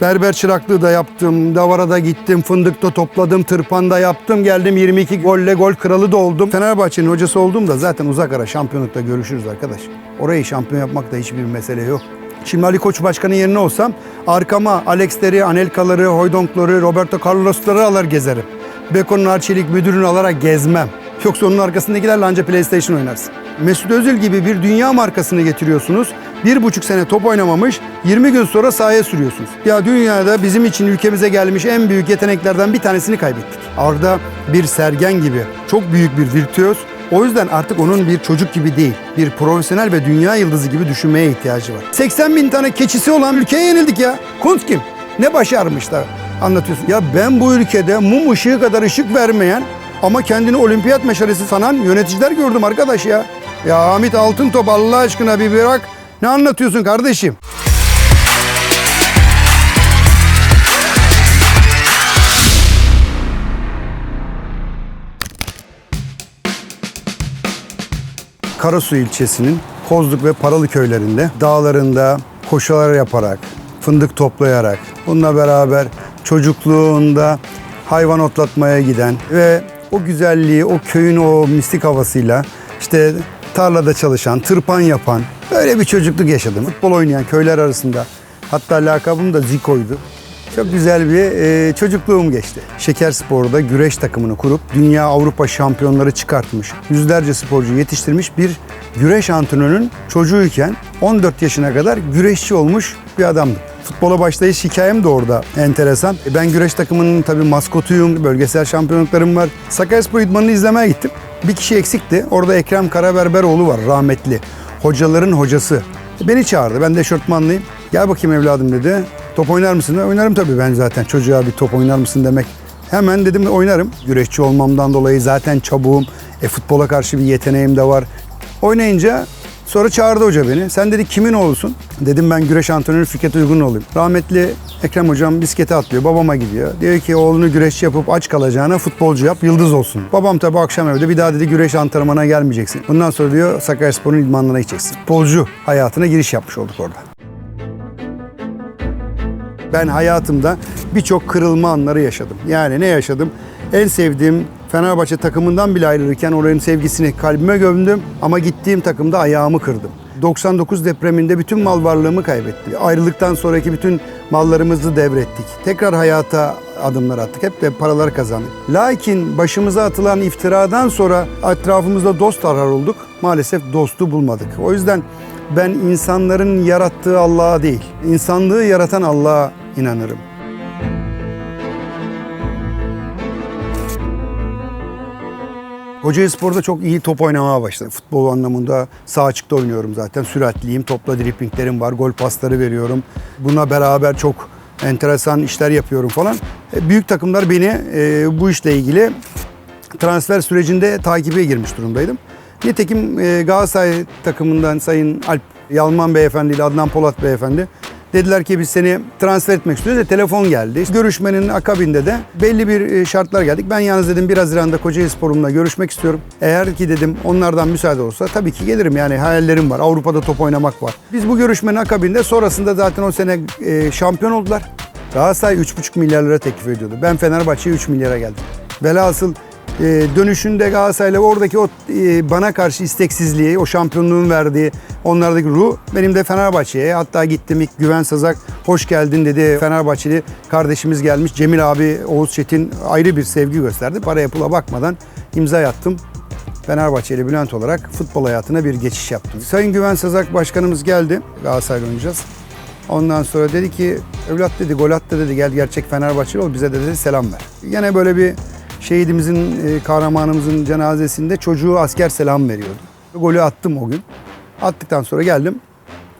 Berber çıraklığı da yaptım, davara da gittim, fındık da topladım, tırpan da yaptım. Geldim 22 golle gol kralı da oldum. Fenerbahçe'nin hocası olduğumda zaten uzak ara şampiyonlukta görüşürüz arkadaş. Orayı şampiyon yapmak da hiçbir mesele yok. Şimdi Ali Koç Başkanı yerine olsam arkama Alex'leri, Anelka'ları, Hoydonk'ları, Roberto Carlos'ları alır gezerim. Beko'nun Arçelik müdürünü alarak gezmem. Yoksa onun arkasındakilerle anca PlayStation oynarsın. Mesut Özil gibi bir dünya markasını getiriyorsunuz. Bir buçuk sene top oynamamış, 20 gün sonra sahaya sürüyorsunuz. Ya dünyada bizim için ülkemize gelmiş en büyük yeteneklerden bir tanesini kaybettik. Arda bir sergen gibi, çok büyük bir virtüöz. O yüzden artık onun bir çocuk gibi değil, bir profesyonel ve dünya yıldızı gibi düşünmeye ihtiyacı var. 80 bin tane keçisi olan ülkeye yenildik ya. Kunt kim? Ne başarmış da anlatıyorsun. Ya ben bu ülkede mum ışığı kadar ışık vermeyen ama kendini olimpiyat meşalesi sanan yöneticiler gördüm arkadaş ya. Ya Hamit Altıntop Allah aşkına bir bırak. Ne anlatıyorsun kardeşim? Karasu ilçesinin Kozluk ve Paralı köylerinde dağlarında koşular yaparak, fındık toplayarak, bununla beraber çocukluğunda hayvan otlatmaya giden ve o güzelliği, o köyün o mistik havasıyla işte tarlada çalışan, tırpan yapan böyle bir çocukluk yaşadım. Futbol oynayan köyler arasında hatta lakabım da Ziko'ydu. Çok güzel bir e, çocukluğum geçti. Şeker Spor'da güreş takımını kurup dünya Avrupa şampiyonları çıkartmış, yüzlerce sporcu yetiştirmiş bir güreş antrenörünün çocuğuyken 14 yaşına kadar güreşçi olmuş bir adamdım. Futbola başlayış hikayem de orada enteresan. E, Ben güreş takımının tabii maskotuyum, bölgesel şampiyonluklarım var. Sakaryaspor idmanını izlemeye gittim. Bir kişi eksikti. Orada Ekrem Karaberberoğlu var rahmetli. Hocaların hocası. E, Beni çağırdı. Ben de eşortmanlıyım. Gel bakayım evladım dedi. Top oynar mısın? Oynarım tabii ben zaten. Çocuğa bir top oynar mısın demek. Hemen dedim oynarım. Güreşçi olmamdan dolayı zaten çabuğum. E, futbola karşı bir yeteneğim de var. Oynayınca sonra çağırdı hoca beni. Sen dedi kimin oğlusun? Dedim ben güreş antrenörü Fikret Uygun olayım. Rahmetli Ekrem hocam bisiklete atlıyor. Babama gidiyor. Diyor ki oğlunu güreşçi yapıp aç kalacağına futbolcu yap, yıldız olsun. Babam tabi akşam evde bir daha dedi güreş antrenmana gelmeyeceksin. Bundan sonra diyor Sakaryaspor'un idmanlarına gideceksin. Futbolcu hayatına giriş yapmış olduk orada. Ben hayatımda birçok kırılma anları yaşadım. Yani ne yaşadım? En sevdiğim Fenerbahçe takımından bile ayrılırken oranın sevgisini kalbime gömdüm ama gittiğim takımda ayağımı kırdım. 99 depreminde bütün mal varlığımı kaybettim. Ayrılıktan sonraki bütün mallarımızı devrettik. Tekrar hayata adımlar attık. Hep de paralar kazandık. Lakin başımıza atılan iftiradan sonra etrafımızda dost arar olduk. Maalesef dostu bulmadık. O yüzden ben insanların yarattığı Allah'a değil, insanlığı yaratan Allah'a inanırım. Kocaeli Spor'da çok iyi top oynamaya başladım. Futbol anlamında sağ açıkta oynuyorum zaten. Süratliyim, topla driplinglerim var, gol pasları veriyorum. Buna beraber çok enteresan işler yapıyorum falan. E, Büyük takımlar beni e, bu işle ilgili transfer sürecinde takibe girmiş durumdaydım. Nitekim e, Galatasaray takımından Sayın Alp Yalman Beyefendi ile Adnan Polat Beyefendi dediler ki biz seni transfer etmek istiyoruz. telefon geldi. Görüşmenin akabinde de belli bir e, şartlar geldik. Ben yalnız dedim 1 Haziran'da Kocaeli Spor'umla görüşmek istiyorum. Eğer ki dedim onlardan müsaade olsa tabii ki gelirim yani hayallerim var. Avrupa'da top oynamak var. Biz bu görüşmenin akabinde sonrasında zaten o sene e, şampiyon oldular. Galatasaray 3,5 milyar lira teklif ediyordu. Ben Fenerbahçe'ye 3 milyara geldim. Velhasıl e, dönüşünde Galatasaray'la oradaki o e, bana karşı isteksizliği, o şampiyonluğun verdiği onlardaki ruh benim de Fenerbahçe'ye hatta gittim ilk Güven Sazak hoş geldin dedi Fenerbahçeli kardeşimiz gelmiş Cemil abi Oğuz Çetin ayrı bir sevgi gösterdi. Paraya pula bakmadan imza attım. Fenerbahçeli Bülent olarak futbol hayatına bir geçiş yaptım. Sayın Güven Sazak başkanımız geldi. Galatasaray'la oynayacağız. Ondan sonra dedi ki evlat dedi gol attı dedi gel gerçek Fenerbahçeli ol bize de dedi selam ver. Yine böyle bir şehidimizin, e, kahramanımızın cenazesinde çocuğu asker selam veriyordu. Golü attım o gün. Attıktan sonra geldim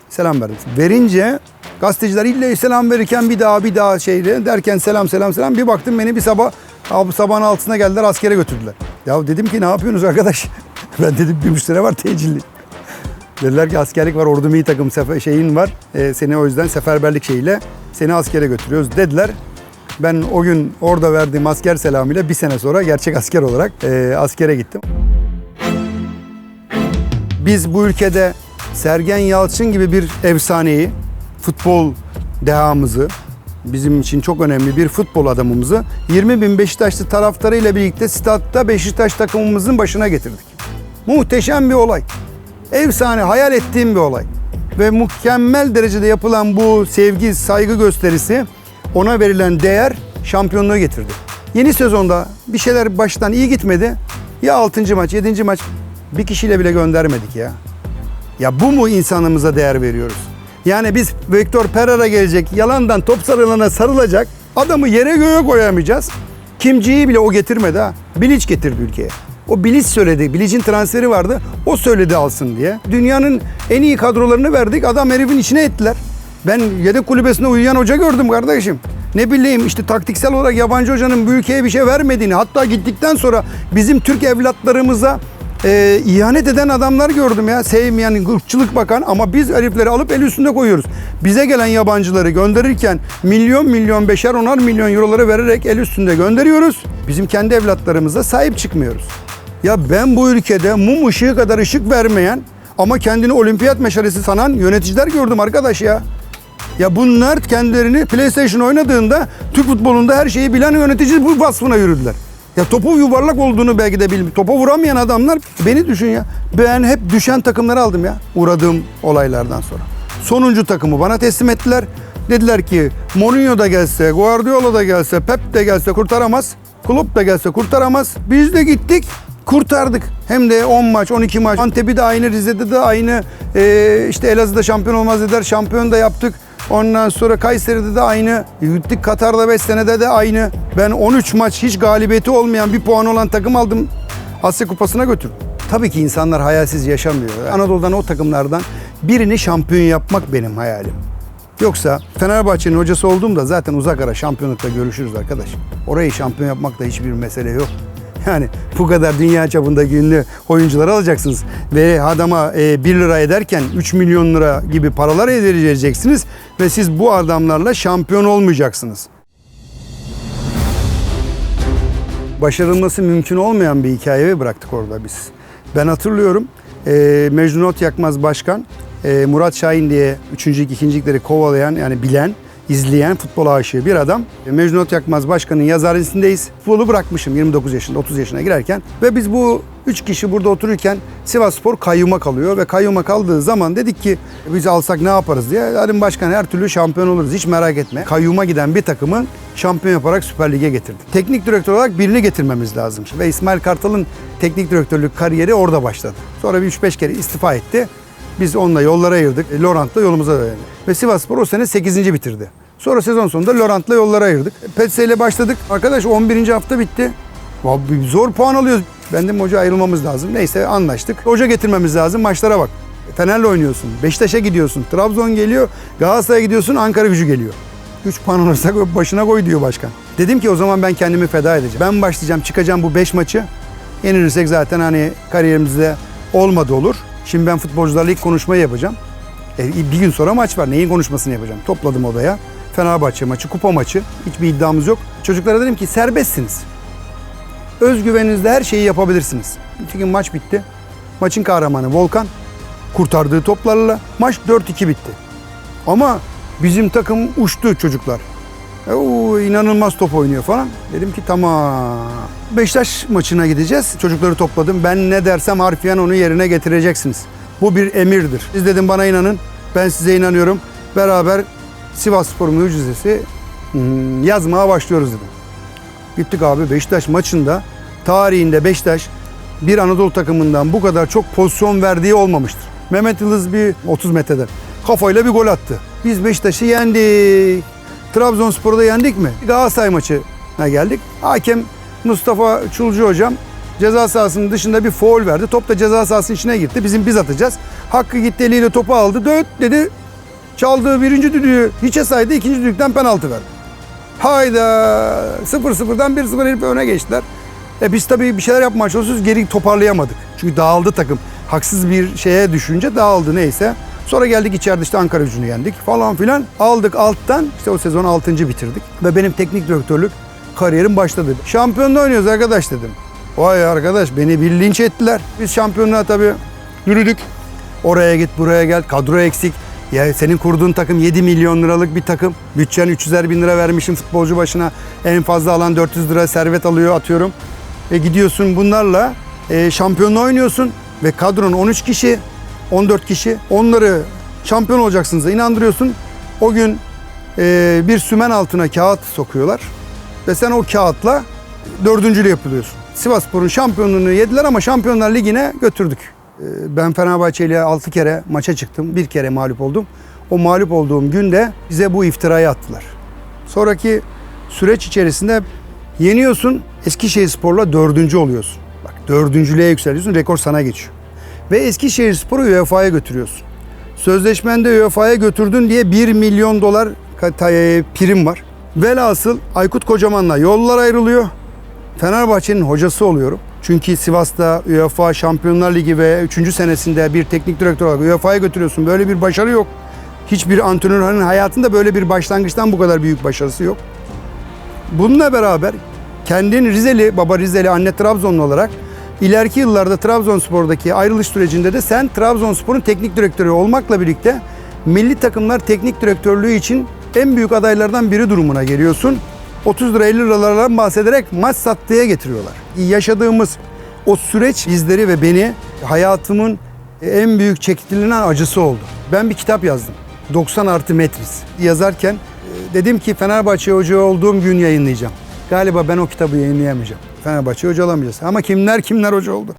selam verdim. Verince gazeteciler illa selam verirken bir daha bir daha şeyle derken selam selam selam bir baktım beni bir sabah abi sabahın altına geldiler askere götürdüler. Ya dedim ki ne yapıyorsunuz arkadaş? ben dedim bir müşteri var tecilli. Dediler ki askerlik var, ordu milli takım sefer, şeyin var. E, seni o yüzden seferberlik şeyiyle seni askere götürüyoruz dediler. Ben o gün orada verdiğim asker selamıyla bir sene sonra gerçek asker olarak e, askere gittim. Biz bu ülkede Sergen Yalçın gibi bir efsaneyi, futbol dehamızı bizim için çok önemli bir futbol adamımızı 20 bin Beşiktaşlı taraftarıyla birlikte statta Beşiktaş takımımızın başına getirdik. Muhteşem bir olay. Efsane, hayal ettiğim bir olay. Ve mükemmel derecede yapılan bu sevgi, saygı gösterisi ona verilen değer şampiyonluğu getirdi. Yeni sezonda bir şeyler baştan iyi gitmedi. Ya 6. maç, 7. maç bir kişiyle bile göndermedik ya. Ya bu mu insanımıza değer veriyoruz? Yani biz Victor Pereira gelecek, yalandan top sarılana sarılacak, adamı yere göğe koyamayacağız. Kimciyi bile o getirmedi ha. Bilic getirdi ülkeye. O Bilic söyledi. Bilic'in transferi vardı. O söyledi alsın diye. Dünyanın en iyi kadrolarını verdik. Adam herifin içine ettiler. Ben yedek kulübesinde uyuyan hoca gördüm kardeşim. Ne bileyim işte taktiksel olarak yabancı hocanın bu ülkeye bir şey vermediğini hatta gittikten sonra bizim Türk evlatlarımıza e, ihanet eden adamlar gördüm ya. Sevmeyen, ırkçılık bakan ama biz herifleri alıp el üstünde koyuyoruz. Bize gelen yabancıları gönderirken milyon milyon beşer onar milyon euroları vererek el üstünde gönderiyoruz. Bizim kendi evlatlarımıza sahip çıkmıyoruz. Ya ben bu ülkede mum ışığı kadar ışık vermeyen ama kendini olimpiyat meşalesi sanan yöneticiler gördüm arkadaş ya. Ya bunlar kendilerini PlayStation oynadığında Türk futbolunda her şeyi bilen yönetici bu vasfına yürüdüler. Ya topu yuvarlak olduğunu belki de bilmiyor. Topa vuramayan adamlar beni düşün ya. Ben hep düşen takımları aldım ya uğradığım olaylardan sonra. Sonuncu takımı bana teslim ettiler. Dediler ki Mourinho da gelse, Guardiola da gelse, Pep de gelse kurtaramaz. Klopp da gelse kurtaramaz. Biz de gittik kurtardık. Hem de 10 maç, 12 maç. Antep'i de aynı, Rize'de de aynı. Ee, işte Elazığ'da şampiyon olmaz dediler. Şampiyon da yaptık. Ondan sonra Kayseri'de de aynı. Gittik Katar'da 5 senede de aynı. Ben 13 maç hiç galibiyeti olmayan bir puan olan takım aldım. Asya Kupası'na götürdüm. Tabii ki insanlar hayalsiz yaşamıyor. Anadolu'dan o takımlardan birini şampiyon yapmak benim hayalim. Yoksa Fenerbahçe'nin hocası olduğumda zaten uzak ara şampiyonlukta görüşürüz arkadaş. Orayı şampiyon yapmakta hiçbir mesele yok. Yani bu kadar dünya çapındaki ünlü oyuncuları alacaksınız. Ve adama 1 lira ederken 3 milyon lira gibi paralar vereceksiniz. Ve siz bu adamlarla şampiyon olmayacaksınız. Başarılması mümkün olmayan bir hikayeyi bıraktık orada biz. Ben hatırlıyorum e, Mecnun Ot Yakmaz Başkan, e, Murat Şahin diye üçüncülük, ikincilikleri kovalayan yani bilen, izleyen futbol aşığı bir adam. E, Mecnun Ot Yakmaz Başkan'ın yazar listesindeyiz. Futbolu bırakmışım 29 yaşında, 30 yaşına girerken. Ve biz bu üç kişi burada otururken Sivas Spor kayyuma kalıyor. Ve kayyuma kaldığı zaman dedik ki biz alsak ne yaparız diye. Halim Başkan her türlü şampiyon oluruz hiç merak etme. Kayyuma giden bir takımı şampiyon yaparak Süper Lig'e getirdik. Teknik direktör olarak birini getirmemiz lazım. Ve İsmail Kartal'ın teknik direktörlük kariyeri orada başladı. Sonra bir 3-5 kere istifa etti. Biz onunla yollara ayırdık. E, Laurent'la yolumuza dayandı. Ve Sivasspor o sene 8. bitirdi. Sonra sezon sonunda Laurent'la yollara ayırdık. Petse ile başladık. Arkadaş 11. hafta bitti. Vallahi Zor puan alıyoruz. Ben dedim hoca ayrılmamız lazım. Neyse anlaştık. Hoca getirmemiz lazım. Maçlara bak. Fener'le oynuyorsun. Beşiktaş'a gidiyorsun. Trabzon geliyor. Galatasaray'a gidiyorsun. Ankara gücü geliyor. 3 puan alırsak başına koy diyor başkan. Dedim ki o zaman ben kendimi feda edeceğim. Ben başlayacağım çıkacağım bu 5 maçı. Yenilirsek zaten hani kariyerimizde olmadı olur. Şimdi ben futbolcularla ilk konuşmayı yapacağım. E, bir gün sonra maç var. Neyin konuşmasını yapacağım? Topladım odaya. Fenerbahçe maçı, kupa maçı. Hiçbir iddiamız yok. Çocuklara dedim ki serbestsiniz. Özgüveninizle her şeyi yapabilirsiniz. Nitekim maç bitti. Maçın kahramanı Volkan kurtardığı toplarla maç 4-2 bitti. Ama bizim takım uçtu çocuklar. E, Oo, inanılmaz top oynuyor falan. Dedim ki tamam. Beşiktaş maçına gideceğiz. Çocukları topladım. Ben ne dersem harfiyen onu yerine getireceksiniz. Bu bir emirdir. Siz dedim bana inanın. Ben size inanıyorum. Beraber Sivas Spor mucizesi hmm, yazmaya başlıyoruz dedim. Gittik abi Beşiktaş maçında tarihinde Beşiktaş bir Anadolu takımından bu kadar çok pozisyon verdiği olmamıştır. Mehmet Yıldız bir 30 metreden kafayla bir gol attı. Biz Beşiktaş'ı yendik. Trabzonspor'u da yendik mi? Galatasaray maçına geldik. Hakem Mustafa Çulcu hocam ceza sahasının dışında bir foul verdi. Top da ceza sahasının içine gitti. Bizim biz atacağız. Hakkı gitti eliyle topu aldı. Döt dedi. Çaldığı birinci düdüğü hiçe saydı. ikinci düdükten penaltı verdi. Hayda 0-0'dan 1-0 herif öne geçtiler. E biz tabii bir şeyler yapmaya çalışıyoruz geri toparlayamadık. Çünkü dağıldı takım. Haksız bir şeye düşünce dağıldı neyse. Sonra geldik içeride işte Ankara gücünü yendik falan filan. Aldık alttan işte o sezon 6. bitirdik. Ve benim teknik direktörlük kariyerim başladı. Şampiyonda oynuyoruz arkadaş dedim. Vay arkadaş beni bir linç ettiler. Biz şampiyonluğa tabii yürüdük. Oraya git buraya gel kadro eksik. Ya senin kurduğun takım 7 milyon liralık bir takım. Bütçen 300'er bin lira vermişsin futbolcu başına. En fazla alan 400 lira servet alıyor atıyorum. E gidiyorsun bunlarla e, şampiyonluğa oynuyorsun. Ve kadron 13 kişi, 14 kişi. Onları şampiyon olacaksınız inandırıyorsun. O gün e, bir sümen altına kağıt sokuyorlar. Ve sen o kağıtla dördüncülü yapılıyorsun. Sivasspor'un şampiyonluğunu yediler ama Şampiyonlar Ligi'ne götürdük. Ee, Ben Fenerbahçe ile 6 kere maça çıktım. Bir kere mağlup oldum. O mağlup olduğum günde bize bu iftirayı attılar. Sonraki süreç içerisinde yeniyorsun. Eskişehir Spor'la dördüncü oluyorsun. Bak dördüncülüğe yükseliyorsun. Rekor sana geçiyor. Ve Eskişehir Spor'u UEFA'ya götürüyorsun. Sözleşmende UEFA'ya götürdün diye 1 milyon dolar ka- prim var. Velhasıl Aykut Kocaman'la yollar ayrılıyor. Fenerbahçe'nin hocası oluyorum. Çünkü Sivas'ta UEFA Şampiyonlar Ligi ve 3. senesinde bir teknik direktör olarak UEFA'ya götürüyorsun. Böyle bir başarı yok. Hiçbir antrenörün hayatında böyle bir başlangıçtan bu kadar büyük başarısı yok. Bununla beraber kendin Rizeli, baba Rizeli, anne Trabzonlu olarak ileriki yıllarda Trabzonspor'daki ayrılış sürecinde de sen Trabzonspor'un teknik direktörü olmakla birlikte milli takımlar teknik direktörlüğü için en büyük adaylardan biri durumuna geliyorsun. 30 lira 50 liralardan bahsederek maç sattıya getiriyorlar. Yaşadığımız o süreç bizleri ve beni hayatımın en büyük çekitilinen acısı oldu. Ben bir kitap yazdım. 90 artı metris. Yazarken e, dedim ki Fenerbahçe hoca olduğum gün yayınlayacağım. Galiba ben o kitabı yayınlayamayacağım. Fenerbahçe hoca olamayacağız. Ama kimler kimler hoca oldu.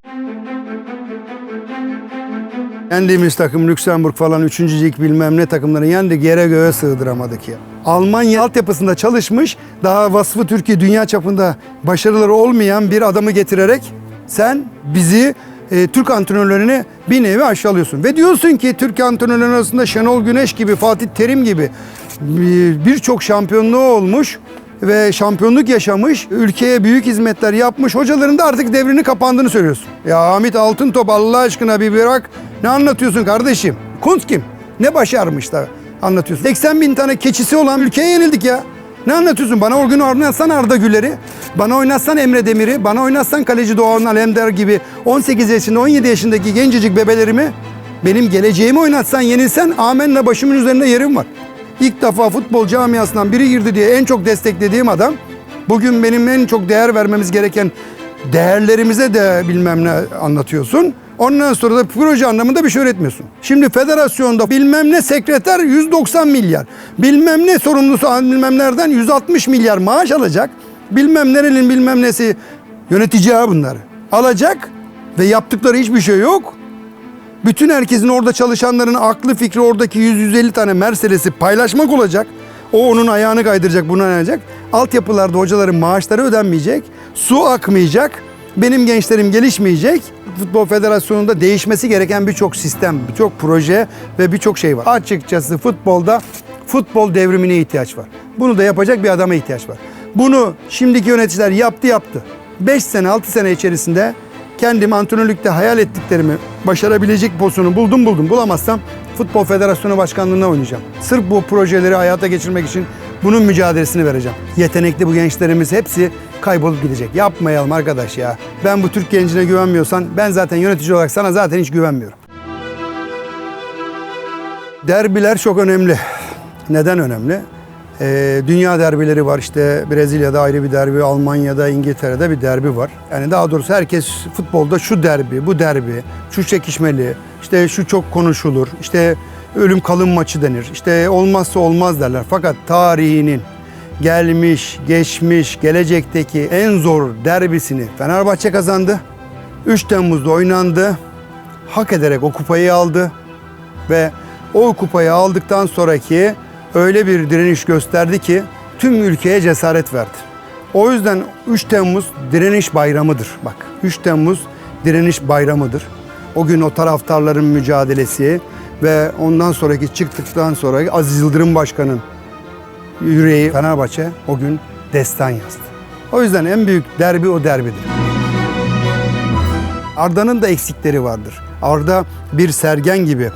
Yendiğimiz takım Lüksemburg falan 3. lig bilmem ne takımları yendik yere göğe sığdıramadık ya. Almanya altyapısında çalışmış daha vasfı Türkiye dünya çapında başarıları olmayan bir adamı getirerek sen bizi e, Türk antrenörlerini bir nevi aşağılıyorsun. Ve diyorsun ki Türk antrenörleri arasında Şenol Güneş gibi Fatih Terim gibi bir- birçok şampiyonluğu olmuş ve şampiyonluk yaşamış, ülkeye büyük hizmetler yapmış hocaların da artık devrini kapandığını söylüyorsun. Ya Hamit Altıntop Allah aşkına bir bırak. Ne anlatıyorsun kardeşim? Kuntz kim? Ne başarmış da anlatıyorsun? 80 bin tane keçisi olan ülkeye yenildik ya. Ne anlatıyorsun? Bana o gün oynatsan Arda Güler'i, bana oynatsan Emre Demir'i, bana oynatsan kaleci Doğan Alemdar gibi 18 yaşında 17 yaşındaki gencecik bebelerimi benim geleceğimi oynatsan yenilsen amenna başımın üzerinde yerim var. İlk defa futbol camiasından biri girdi diye en çok desteklediğim adam bugün benim en çok değer vermemiz gereken değerlerimize de bilmem ne anlatıyorsun. Ondan sonra da proje anlamında bir şey öğretmiyorsun. Şimdi federasyonda bilmem ne sekreter 190 milyar. Bilmem ne sorumlusu bilmem nereden 160 milyar maaş alacak. Bilmem nerenin bilmem nesi yönetici bunları. Alacak ve yaptıkları hiçbir şey yok. Bütün herkesin orada çalışanların aklı fikri oradaki 100-150 tane Mercedes'i paylaşmak olacak. O onun ayağını kaydıracak, bunu ayacak. Altyapılarda hocaların maaşları ödenmeyecek. Su akmayacak. Benim gençlerim gelişmeyecek. Futbol Federasyonu'nda değişmesi gereken birçok sistem, birçok proje ve birçok şey var. Açıkçası futbolda futbol devrimine ihtiyaç var. Bunu da yapacak bir adama ihtiyaç var. Bunu şimdiki yöneticiler yaptı yaptı. 5 sene 6 sene içerisinde kendim antrenörlükte hayal ettiklerimi başarabilecek pozisyonu buldum buldum. Bulamazsam Futbol Federasyonu Başkanlığı'na oynayacağım. Sırf bu projeleri hayata geçirmek için bunun mücadelesini vereceğim. Yetenekli bu gençlerimiz hepsi kaybolup gidecek. Yapmayalım arkadaş ya. Ben bu Türk gencine güvenmiyorsan ben zaten yönetici olarak sana zaten hiç güvenmiyorum. Derbiler çok önemli. Neden önemli? Ee, dünya derbileri var işte Brezilya'da ayrı bir derbi, Almanya'da, İngiltere'de bir derbi var. Yani daha doğrusu herkes futbolda şu derbi, bu derbi, şu çekişmeli, işte şu çok konuşulur, işte ölüm kalım maçı denir, işte olmazsa olmaz derler. Fakat tarihinin gelmiş, geçmiş, gelecekteki en zor derbisini Fenerbahçe kazandı. 3 Temmuz'da oynandı. Hak ederek o kupayı aldı ve o kupayı aldıktan sonraki öyle bir direniş gösterdi ki tüm ülkeye cesaret verdi. O yüzden 3 Temmuz direniş bayramıdır. Bak 3 Temmuz direniş bayramıdır. O gün o taraftarların mücadelesi ve ondan sonraki çıktıktan sonra Aziz Yıldırım Başkan'ın yüreği Fenerbahçe o gün destan yazdı. O yüzden en büyük derbi o derbidir. Arda'nın da eksikleri vardır. Arda bir Sergen gibi,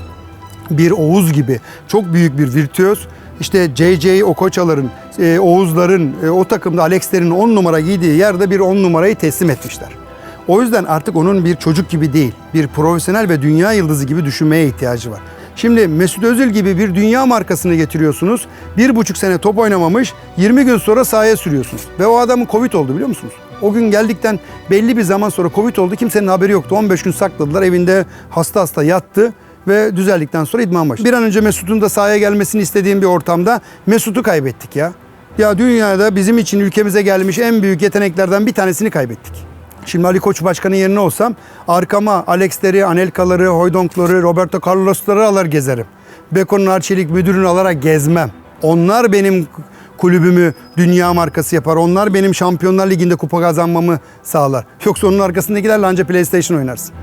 bir Oğuz gibi çok büyük bir virtüöz. İşte JJ Okoçaların, e, Oğuzların, e, o takımda Alex'lerin 10 numara giydiği yerde bir 10 numarayı teslim etmişler. O yüzden artık onun bir çocuk gibi değil, bir profesyonel ve dünya yıldızı gibi düşünmeye ihtiyacı var. Şimdi Mesut Özil gibi bir dünya markasını getiriyorsunuz. Bir buçuk sene top oynamamış, 20 gün sonra sahaya sürüyorsunuz. Ve o adamın Covid oldu biliyor musunuz? O gün geldikten belli bir zaman sonra Covid oldu. Kimsenin haberi yoktu. 15 gün sakladılar. Evinde hasta hasta yattı ve düzeldikten sonra idman başladı. Bir an önce Mesut'un da sahaya gelmesini istediğim bir ortamda Mesut'u kaybettik ya. Ya dünyada bizim için ülkemize gelmiş en büyük yeteneklerden bir tanesini kaybettik. Şimdi Ali Koç Başkan'ın yerine olsam arkama Alex'leri, Anelka'ları, Hoydonk'ları, Roberto Carlos'ları alır gezerim. Beko'nun Arçelik müdürünü alarak gezmem. Onlar benim kulübümü dünya markası yapar. Onlar benim Şampiyonlar Ligi'nde kupa kazanmamı sağlar. Yoksa onun arkasındakilerle anca PlayStation oynarsın.